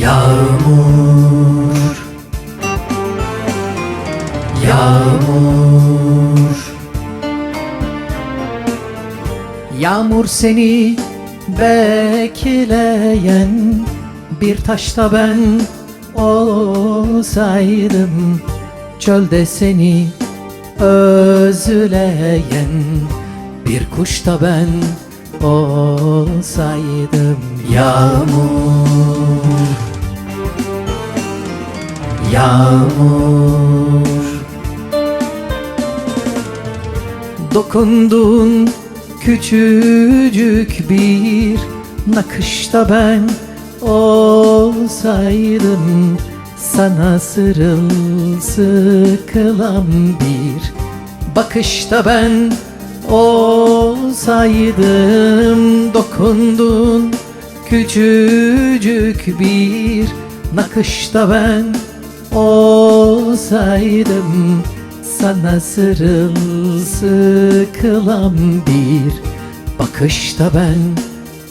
Yağmur. Yağmur. Yağmur seni bekleyen Bir taşta ben olsaydım Çölde seni özleyen Bir kuşta ben olsaydım. Yağmur. Yağmur. Dokundun küçücük bir nakışta ben olsaydım Sana sırılsıklam bir bakışta ben olsaydım. Dokundun küçücük bir nakışta ben olsaydım sana sırılsıklam bir bakışta ben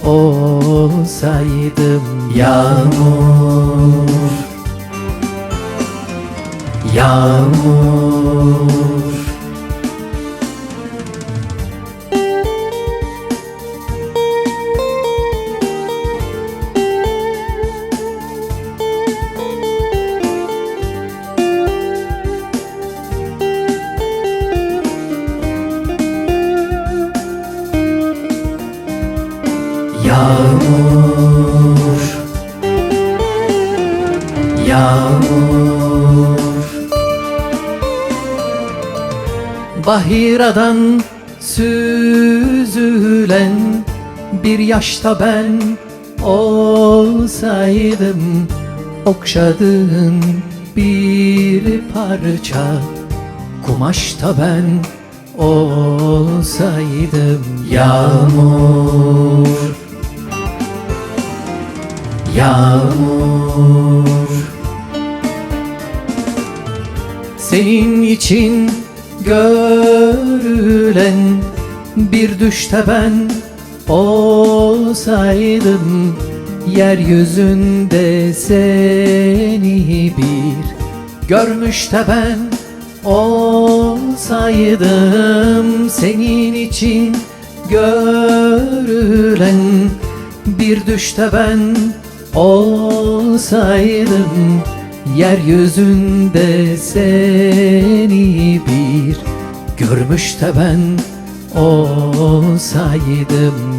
olsaydım. Yağmur Yağmur Yağmur. Yağmur. Bahiradan süzülen bir yaşta ben olsaydım Okşadığın bir parça kumaşta ben olsaydım. Yağmur Yağmur. Senin için görülen bir düşte ben olsaydım Yeryüzünde seni bir görmüş de ben olsaydım Senin için görülen bir düşte ben olsaydım Yeryüzünde seni bir görmüş de ben olsaydım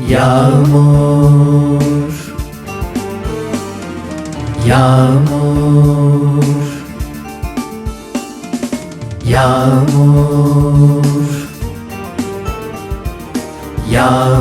Yağmur Yağmur Yağmur Yağmur